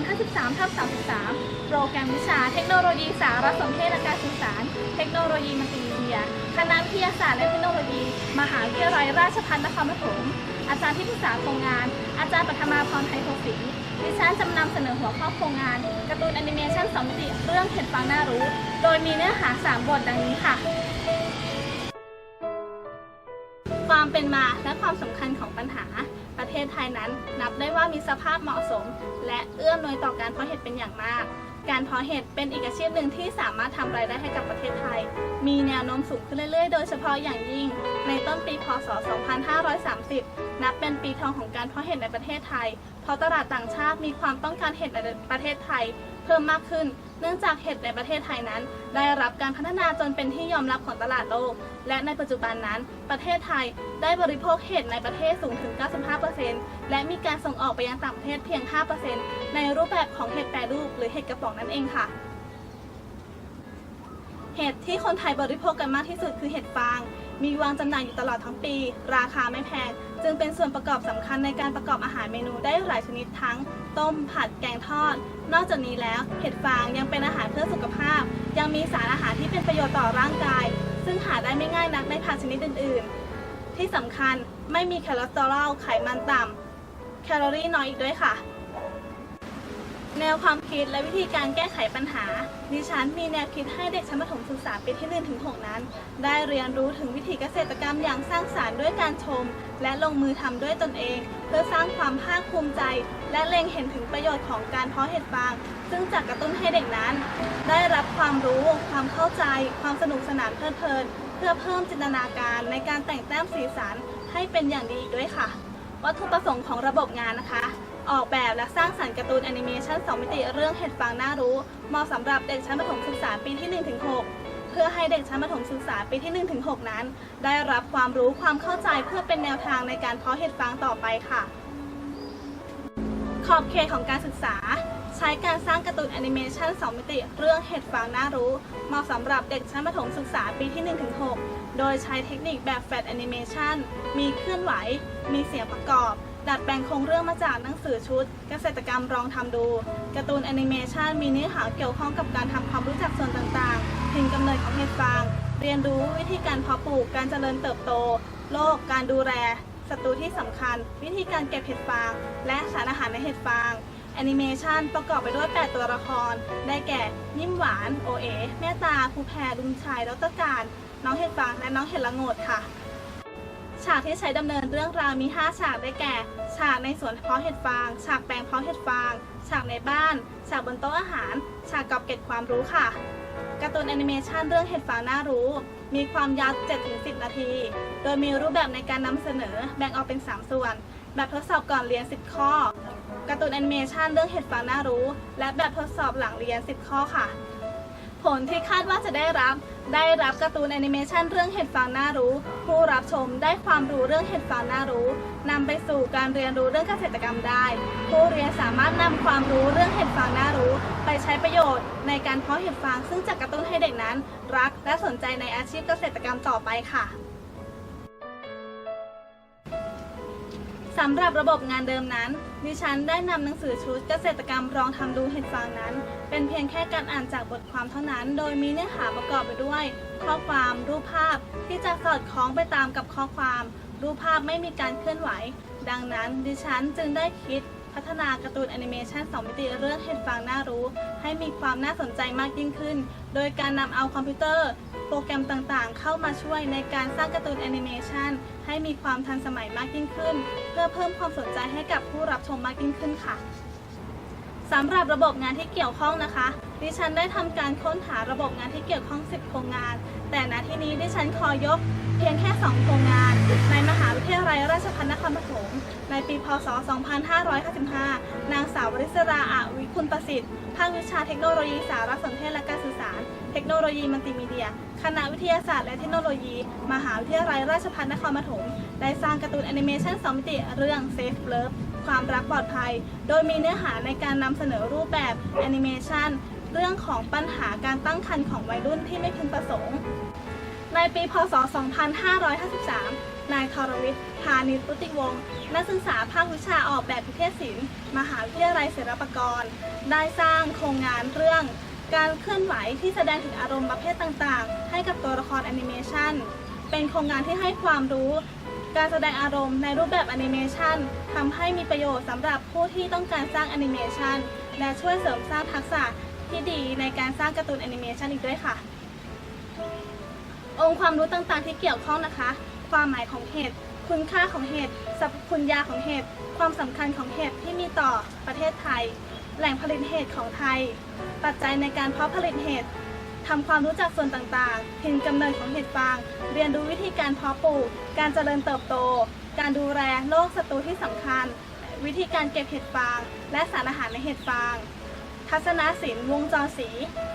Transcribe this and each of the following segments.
น 53ทับ33 โปรแกรมวิชา เทคโนโลยีสารสนเทศและการสื่อสาร เทคโนโลยีมัลติมีเดีย คณะวิทยาศาสตร์และเทคโนโลยี มหาวิทยาลัยราชภัฏนครปฐม อาจารย์ที่ปรึกษาโครงงาน อาจารย์ปฐมาพรไทยโพสีดิฉันจะนำเสนอหัวข้อโครงงานการ์ตูนแอนิเมชันสองมิติเรื่องเห็ดฟางน่ารู้ โดยมีเนื้อหา 3 บทดังนี้ค่ะ ความเป็นมาและความสำคัญ นั้น นับได้ว่ามีสภาพเหมาะสม และเอื้ออำนวยต่อการเพาะเห็ดเป็นอย่างมาก การเพาะเห็ดเป็นอีกอาชีพหนึ่งที่สามารถทำรายได้ให้กับประเทศไทย มีแนวโน้มสูงขึ้นเรื่อยๆ โดยเฉพาะอย่างยิ่ง ในต้นปีพศ 2530 นับเป็นปีทองของการเพาะเห็ดในประเทศไทย เพราะตลาดต่างชาติมีความต้องการเห็ดในประเทศไทย เพิ่มมากขึ้น เนื่องจากเห็ดในประเทศไทยนั้น ได้รับการพัฒนาจนเป็นที่ยอมรับของตลาดโลก และในปัจจุบันนั้นประเทศไทยได้บริโภคเห็ดในประเทศสูงถึง 95%และมีการส่งออกไปยังต่างประเทศเพียง 5%ในรูปแบบของเห็ดแปรรูปหรือเห็ดกระป๋องนั่นเองค่ะเห็ดที่คนไทยบริโภคกันมากที่สุดคือเห็ดฟาง มีวางจำหน่ายอยู่ตลอดทั้งปี ราคาไม่แพง จึงเป็นส่วนประกอบสำคัญในการประกอบอาหารเมนูได้หลายชนิดทั้ง ต้มผัดแกงทอด นอกจากนี้แล้วเห็ดฟางยังเป็นอาหารเพื่อสุขภาพ ยังมีสารอาหารที่เป็นประโยชน์ต่อร่างกาย ซึ่งหาได้ไม่ง่ายนักในผักชนิดอื่น ๆ ที่สำคัญไม่มีคอเลสเตอรอลไขมันต่ำแคลอรี่น้อยอีกด้วยค่ะ แนวความคิดและวิธีการแก้ไขปัญหา ดิฉันมีแนวคิดให้เด็กชั้นประถมศึกษาปีที่1ถึง6นั้น ได้เรียนรู้ถึงวิถีเกษตรกรรมอย่างสร้างสารรค์ด้วยการชม และลงมือทำด้วยตนเอง เพื่อสร้างความภาคภูมิใจ และเล็งเห็นถึงประโยชน์ของการเพาะเห็ดฟาง ซึ่งจะกระตุ้นให้เด็กนั้น ได้รับความรู้ ความเข้าใจ ความสนุกสนานเพลิดเพลิน เพื่อเพิ่มจินตนาการในการแต่งแต้มสีสันให้เป็นอย่างดีอีกด้วยค่ะ วัตถุประสงค์ของระบบงานนะคะ ออกแบบและสร้างสรรค์การ์ตูนแอนิเมชัน2มิติเรื่องเห็ดฟางน่ารู้เหมาะสำหรับเด็กชั้นประถมศึกษาปีที่ 1-6 เพื่อให้เด็กชั้นประถมศึกษาปีที่ 1-6 นั้น ได้รับความรู้ความเข้าใจเพื่อเป็นแนวทางในการเพาะเห็ดฟางต่อไปค่ะ ขอบเขตของการศึกษา ใช้การสร้างการ์ตูนแอนิเมชัน2มิติเรื่องเห็ดฟางน่ารู้เหมาะสำหรับเด็กชั้นประถมศึกษาปีที่ 1-6 โดยใช้เทคนิคแบบแฟลชแอนิเมชันมีเคลื่อนไหว มีเสียงประกอบ ดัดแปลงโครงเรื่องมาจากหนังสือชุด เกษตรกรรมลองทำดูการ์ตูนแอนิเมชันมีเนื้อหาเกี่ยวข้องกับการทำความรู้จักส่วนต่างๆถิ่นกำเนิดของเห็ดฟาง เรียนรู้วิธีการเพาะปลูกการเจริญเติบโตโรคการดูแลศัตรูที่สำคัญ วิธีการเก็บเห็ดฟาง และสารอาหารในเห็ดฟางแอนิเมชันประกอบไปด้วย 8 ตัวละคร ได้แก่ยิ้มหวาน โอเอแม่ตาภูแพรลุงชายดรการ น้องเห็ดฟาง และน้องเห็ดละโงดค่ะ ฉากที่ใช้ดำเนินเรื่องราวมี 5 ฉากได้แก่ ฉากในสวนเพาะเห็ดฟาง ฉากแปลงเพาะเห็ดฟาง ฉากในบ้าน ฉากบนโต๊ะอาหาร ฉากกอบเก็บความรู้ค่ะ การ์ตูนแอนิเมชันเรื่องเห็ดฟางน่ารู้ มีความยาว 7-10 นาที โดยมีรูปแบบในการนำเสนอแบ่งออกเป็น 3 ส่วน แบบทดสอบก่อนเรียน 10 ข้อ การ์ตูนแอนิเมชันเรื่องเห็ดฟางน่ารู้ และแบบทดสอบหลังเรียน 10 ข้อค่ะ ผลที่คาดว่าจะได้รับ ได้รับการ์ตูนแอนิเมชันเรื่องเห็ดฟางน่ารู้ ผู้รับชมได้ความรู้เรื่องเห็ดฟางน่ารู้นำไปสู่การเรียนรู้เรื่องเกษตรกรรมได้ ผู้เรียนสามารถนำความรู้เรื่องเห็ดฟางน่ารู้ ไปใช้ประโยชน์ ในการเพาะเห็ดฟางซึ่งจะกระตุ้นให้เด็กนั้น รักและสนใจในอาชีพเกษตรกรรมต่อไปค่ะ สำหรับระบบงานเดิมนั้น ดิฉันได้นำหนังสือชุดเกษตรกรรมรองทำดูเห็ดฟางนั้น เป็นเพียงแค่การอ่านจากบทความเท่านั้น โดยมีเนื้อหาประกอบไปด้วย ข้อความรูปภาพที่จะสอดคล้องไปตามกับข้อความ รูปภาพไม่มีการเคลื่อนไหว ดังนั้นดิฉันจึงได้คิดพัฒนาการ์ตูนแอนิเมชัน2มิติเรื่องเห็ดฟางน่ารู้ ให้มีความน่าสนใจมากยิ่งขึ้น โดยการนำเอาคอมพิวเตอร์ โปรแกรมต่างๆ เข้ามาช่วยในการสร้างการ์ตูนแอนิเมชันให้มีความทันสมัยมากยิ่งขึ้น เพื่อเพิ่มความสนใจให้กับผู้รับชมมากยิ่งขึ้นค่ะสำหรับระบบงานที่เกี่ยวข้องนะคะ ดิฉันได้ทำการค้นหาระบบงานที่เกี่ยวข้อง 10 โครงงาน แต่ณที่นี้ดิฉันขอยกเพียงแค่ 2 โครงงาน ในมหาวิทยาลัยราชภัฏนครปฐมในปี พศ 2555 นางสาววริศราอาวิคุณประสิทธิ์ ภาควิชาเทคโนโลยีสารสนเทศและการสื่อสาร เทคโนโลยีมัลติมีเดีย คณะวิทยาศาสตร์และเทคโนโลยี มหาวิทยาลัยราชภัฏนครปฐม ได้สร้างการ์ตูนแอนิเมชัน2มิติเรื่อง Safe Love ความรักปลอดภัย โดยมีเนื้อหาในการนำเสนอรูปแบบแอนิเมชัน เรื่องของปัญหาการตั้งครรภ์ของวัยรุ่นที่ไม่พึงประสงค์ ในปีพศ 2553 นายทรวิทย์พานิชปุติวงศ์นักศึกษาภาควิชาออกแบบพิเทศศิลป์ มหาวิทยาลัยศิลปากร ได้สร้างโครงงานเรื่อง การเคลื่อนไหวที่แสดงถึงอารมณ์ประเภทต่างๆ ให้กับตัวละครแอนิเมชันเป็นโครงงานที่ให้ความรู้การแสดงอารมณ์ในรูปแบบแอนิเมชันทำให้มีประโยชน์สำหรับผู้ที่ต้องการสร้างแอนิเมชันและช่วยเสริมสร้างทักษะ ที่ดีในการสร้างการ์ตูนแอนิเมชันอีกด้วยค่ะ องค์ความรู้ต่างๆที่เกี่ยวข้องนะคะ ความหมายของเห็ดคุณค่าของเห็ดสรรพคุณยาของเห็ดความสำคัญของเห็ดที่มีต่อประเทศไทย แหล่งผลิตเห็ดของไทย ปัจจัยในการเพาะผลิตเห็ดทำความรู้จักส่วนต่างๆถิ่นกำเนิดของเห็ดฟาง เรียนรู้วิธีการเพาะปลูก การเจริญเติบโต การดูแลโรคศัตรูที่สำคัญ วิธีการเก็บเห็ดฟาง และสารอาหารในเห็ดฟาง ทัศนศิลป์วงจรสี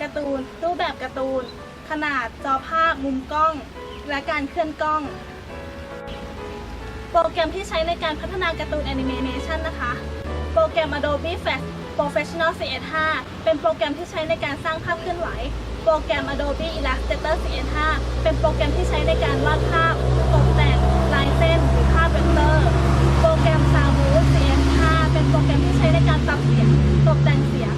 การ์ตูน รูปแบบการ์ตูน ขนาดจอภาพมุมกล้อง และการเคลื่อนกล้อง โปรแกรมที่ใช้ในการพัฒนาการ์ตูนแอนิเมชันนะคะ โปรแกรม Adobe Flash Professional CS5 เป็นโปรแกรมที่ใช้ในการสร้างภาพเคลื่อนไหว โปรแกรม Adobe Illustrator CS5 เป็นโปรแกรมที่ใช้ในการวาดภาพตกแต่งลายเส้นหรือภาพเวกเตอร์ โปรแกรม Soundboost CS5 เป็นโปรแกรมที่ใช้ในการปรับเสียงตกแต่งเสียง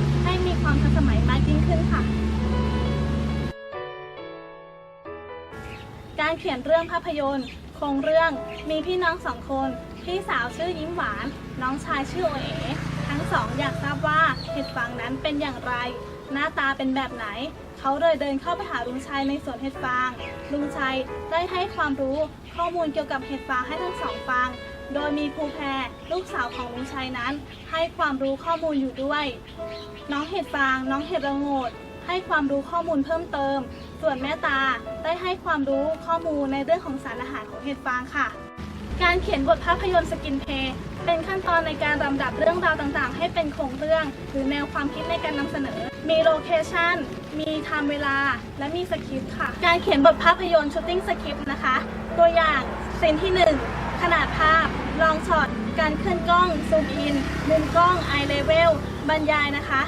การเขียนเรื่องภาพยนตร์ โครงเรื่องมีพี่น้องสองคน พี่สาวชื่อยิ้มหวาน น้องชายชื่อโอเอ๋ทั้งสองอยากทราบว่าเห็ดฟางนั้นเป็นอย่างไร หน้าตาเป็นแบบไหน เขาเลยเดินเข้าไปหาลุงชัยในสวนเห็ดฟาง ลุงชัยได้ให้ความรู้ข้อมูลเกี่ยวกับเห็ดฟางให้ทั้งสองฟัง โดยมีภูแพรลูกสาวของลุงชัยนั้น ให้ความรู้ข้อมูลอยู่ด้วย น้องเห็ดฟาง น้องเห็ดระโงด ให้ความรู้ข้อมูลเพิ่มเติม ส่วนแม่ตาได้ให้ความรู้ข้อมูลในเรื่องของสารอาหารของเห็ดฟางค่ะ การเขียนบทภาพยนตร์สกินเพย์เป็นขั้นตอนในการลำดับเรื่องราวต่างๆ ให้เป็นโครงเรื่อง หรือแนวความคิดในการนำเสนอ มีโลเคชันมีไทม์เวลา และมีสคริปต์ค่ะ การเขียนบทภาพยนตร์ชูตติ้งสคริปต์นะคะ ตัวอย่างซีนที่ 1 ขนาดภาพ ลองช็อต การเคลื่อนกล้อง ซูมอิน มุมกล้องไอเลเวลบรรยายนะคะ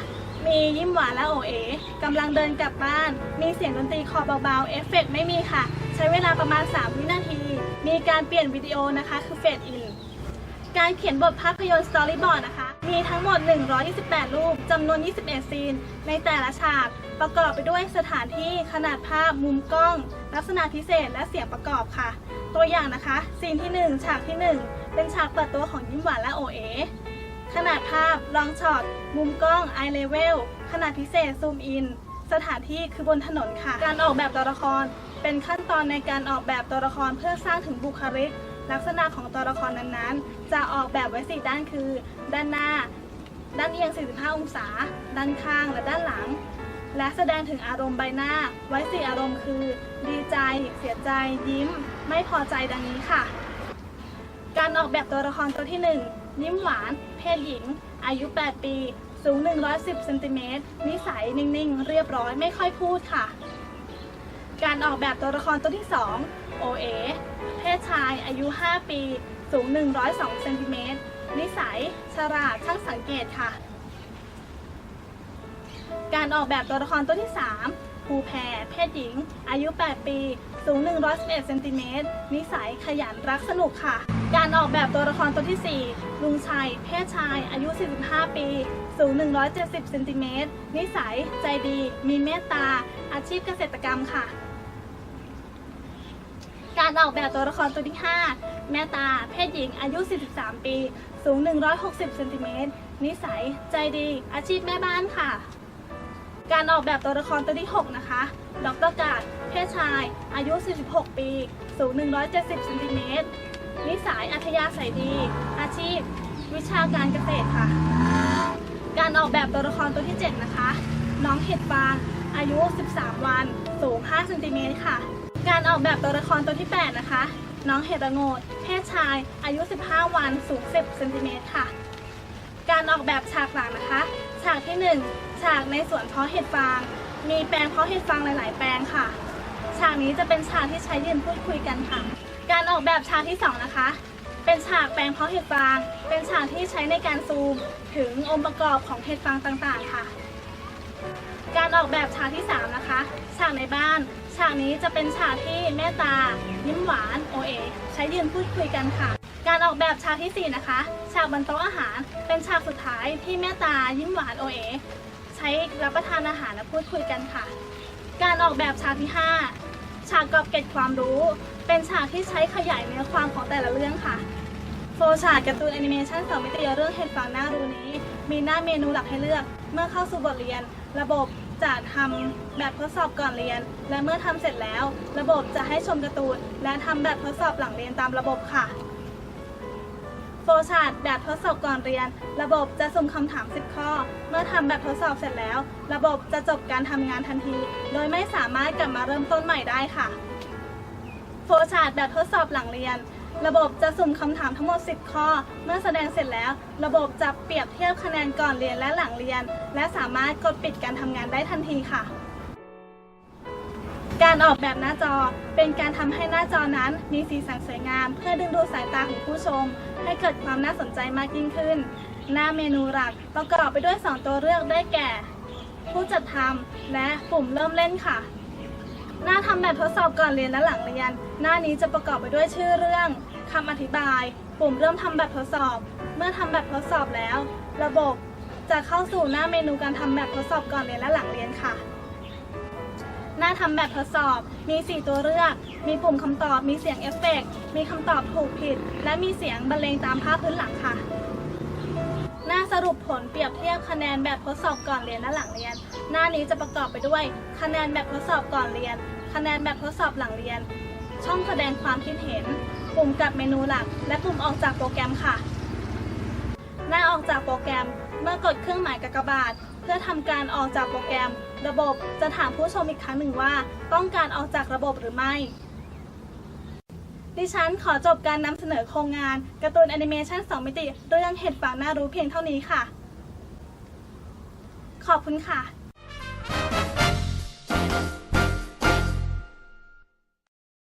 มียิ้มหวานและโอเอ๋กำลังเดินกลับบ้าน มีเสียงดนตรีคอเบาๆ เอฟเฟกต์ไม่มีค่ะ ใช้เวลาประมาณ 3 วินาที มีการเปลี่ยนวิดีโอนะคะ คือเฟดอิน การเขียนบทภาพยนตร์สตอรี่บอร์ดนะคะ มีทั้งหมด 128 รูป จำนวน 21 ซีน ในแต่ละฉาก ประกอบไปด้วยสถานที่ ขนาดภาพ มุมกล้อง ลักษณะพิเศษ และเสียงประกอบค่ะ ตัวอย่างนะคะ ซีนที่ 1 ฉากที่ 1 เป็นฉากเปิดตัวของยิ้มหวานและโอเอ ขนาดภาพลองช็อต มุมกล้องไอเลเวลขนาดพิเศษซูมอิน สถานที่คือบนถนนค่ะ การออกแบบตัวละคร เป็นขั้นตอนในการออกแบบตัวละครเพื่อสร้างถึงบุคลิก ลักษณะของตัวละครนั้นๆ จะออกแบบไว้4ด้านคือ ด้านหน้า ด้านเอียง 45 องศา ด้านข้างและด้านหลัง และแสดงถึงอารมณ์ใบหน้า ไว้4อารมณ์คือ ดีใจ เสียใจ ยิ้ม ไม่พอใจดังนี้ค่ะ การออกแบบตัวละครตัวที่ 1 ยิ้มหวาน ศหญิง อายุ 8 ปี สูง 110เซนติเมตรนิสัยนิ่งๆ เรียบร้อยไม่ค่อยพูดค่ะ การออกแบบตัวละครตัวที่ 2 โอเอเพศชายอายุ 5 ปี สูง 102เซนติเมตรนิสัยฉลาดช่างสังเกตค่ะ การออกแบบตัวละครตัวที่ 3 ภูแพรเพศหญิง อายุ 8 ปี สูง 111เซนติเมตรนิสัยขยันรักสนุกค่ะ การออกแบบตัวละครตัวที่ 4 ลุงชัย เพศชาย อายุ 45 ปี สูง 170เซนติเมตรนิสัยใจดี มีเมตตา อาชีพเกษตรกรรมค่ะ การออกแบบตัวละครตัวที่ 5 แม่ตา เพศหญิง อายุ 43 ปี สูง 160เซนติเมตรนิสัย ใจดี อาชีพแม่บ้านค่ะ การออกแบบตัวละครตัวที่ 6 นะคะ ดรกาดเพศชาย อายุ 46 ปี สูง 170เซนติเมตร นิสัยอัธยาศัยดี อาชีพ วิชาการเกษตรค่ะ การออกแบบตัวละครตัวที่ 7 นะคะ น้องเห็ดฟาง อายุ 13 วัน สูง5เซนติเมตรค่ะ การออกแบบตัวละครตัวที่ 8 นะคะ น้องเห็ดระโงด เพศชาย อายุ 15 วัน สูง 10เซนติเมตรค่ะ การออกแบบฉากหลังนะคะ ฉากที่ 1 ฉากในสวนเพาะเห็ดฟางมีแปลงเพาะเห็ดฟางหลาย ๆ แปลงค่ะ ฉากนี้จะเป็นฉากที่ใช้ยืนพูดคุยกันค่ะ การออกแบบฉากที่ 2 นะคะ เป็นฉากแปลงเพาะเห็ดฟาง เป็นฉากที่ใช้ในการซูมถึงองค์ประกอบของเห็ดฟางต่างๆ ค่ะ การออกแบบฉากที่ 3 นะคะ ฉากในบ้าน ฉากนี้จะเป็นฉากที่แม่ตา ยิ้มหวานโอเอใช้ยืนพูดคุยกันค่ะ การออกแบบฉากทีสี่4 นะคะ ฉากบนโต๊ะอาหาร เป็นฉากสุดท้ายที่แม่ตายิ้มหวานโอเอใช้รับประทานอาหารและพูดคุยกันค่ะ การออกแบบฉากที่ 5 ฉากกรอบเก็ดความรู้ เป็นฉากที่ใช้ขยายเนื้อความของแต่ละเรื่องค่ะโฟร์ฉากการ์ตูนแอนิเมชันสองมิติเรื่องเห็ดฟางหน้ารูนี้ มีหน้าเมนูหลักให้เลือก เมื่อเข้าสู่บทเรียน ระบบจะทำแบบทดสอบก่อนเรียน และเมื่อทำเสร็จแล้ว ระบบจะให้ชมการ์ตูน และทำแบบทดสอบหลังเรียนตามระบบค่ะ โฟชาร์ตแบบทดสอบก่อนเรียน ระบบจะสุ่มคำถาม 10 ข้อ เมื่อทำแบบทดสอบเสร็จแล้ว ระบบจะจบการทำงานทันที โดยไม่สามารถกลับมาเริ่มต้นใหม่ได้ค่ะโฟชาร์ตแบบทดสอบหลังเรียน ระบบจะสุ่มคำถามทั้งหมด 10 ข้อ เมื่อแสดงเสร็จแล้ว ระบบจะเปรียบเทียบคะแนนก่อนเรียนและหลังเรียน และสามารถกดปิดการทำงานได้ทันทีค่ะการออกแบบหน้าจอเป็นการทำให้หน้าจอนั้นมีสีสันสวยงาม เพื่อดึงดูดสายตาของผู้ชม ให้เกิดความน่าสนใจมากยิ่งขึ้น หน้าเมนูหลักประกอบไปด้วย 2 ตัวเลือกได้แก่ ผู้จัดทำและปุ่มเริ่มเล่นค่ะ หน้าทำแบบทดสอบก่อนเรียนและหลังเรียน หน้านี้จะประกอบไปด้วยชื่อเรื่องคำอธิบาย ปุ่มเริ่มทำแบบทดสอบ เมื่อทำแบบทดสอบแล้ว ระบบจะเข้าสู่หน้าเมนูการทำแบบทดสอบก่อนเรียนและหลังเรียนค่ะ หน้าทำแบบทดสอบ มี 4 ตัวเลือก มีปุ่มคำตอบ มีเสียงเอฟเฟกต์มีคำตอบถูกผิด และมีเสียงบรรเลงตามภาพพื้นหลังค่ะ หน้าสรุปผลเปรียบเทียบคะแนนแบบทดสอบก่อนเรียนและหลังเรียน หน้านี้จะประกอบไปด้วย คะแนนแบบทดสอบก่อนเรียน คะแนนแบบทดสอบหลังเรียน ช่องแสดงความคิดเห็น ปุ่มกลับเมนูหลัก และปุ่มออกจากโปรแกรมค่ะ หน้าออกจากโปรแกรม เมื่อกดเครื่องหมายกากบาท พื่อทำการออกจากโปรแกรม ระบบจะถามผู้ชมอีกครั้งหนึ่งว่า ต้องการออกจากระบบหรือไม่ ดิฉันขอจบการนำเสนอโครงงานการ์ตูนแอนิเมชัน2มิติเรื่องเห็ดฝาน่ารู้เพียงเท่านี้ค่ะ ขอบคุณค่ะ